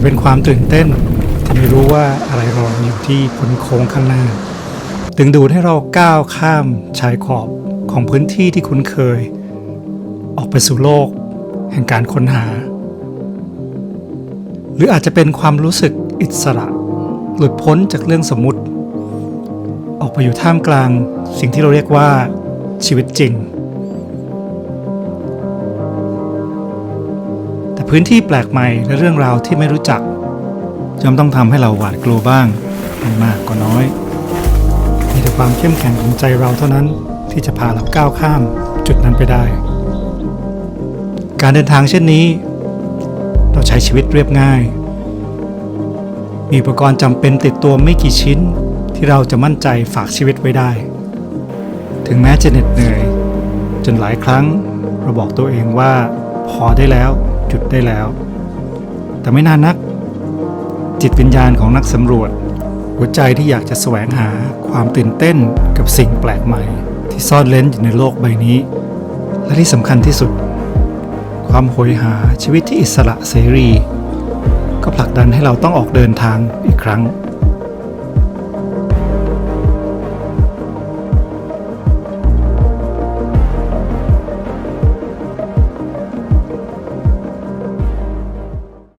จะเป็นความตื่นเต้น ที่ไม่รู้ว่าอะไรรออยู่ที่พ้นโค้งข้างหน้า ดึงดูดให้เราก้าวข้ามชายขอบของพื้นที่ที่คุ้นเคย ออกไปสู่โลก แห่งการค้นหา หรืออาจจะเป็นความรู้สึกอิสระ หลุดพ้นจากเรื่องสมมุติ ออกไปอยู่ท่ามกลางสิ่งที่เราเรียกว่าชีวิตจริง พื้นที่แปลกใหม่และเรื่องราวที่ไม่รู้จักย่อมต้องทำให้เราหวาดกลัวบ้างไม่มากก็น้อย มีแต่ความเข้มแข็งของใจเราเท่านั้นที่จะพาเราก้าวข้ามจุดนั้นไปได้ การเดินทางเช่นนี้ เราใช้ชีวิตเรียบง่าย มีอุปกรณ์จำเป็นติดตัวไม่กี่ชิ้น ที่เราจะมั่นใจฝากชีวิตไว้ได้ ถึงแม้จะเหน็ดเหนื่อย จนหลายครั้งเราบอกตัวเองว่าพอได้แล้ว จุดได้แล้ว แต่ไม่นานนัก จิตวิญญาณของนักสำรวจ หัวใจที่อยากจะแสวงหาความตื่นเต้นกับสิ่งแปลกใหม่ ที่ซ่อนเล้นอยู่ในโลกใบนี้ และที่สำคัญที่สุด ความโหยหาชีวิตที่อิสระเสรี ก็ผลักดันให้เราต้องออกเดินทางอีกครั้ง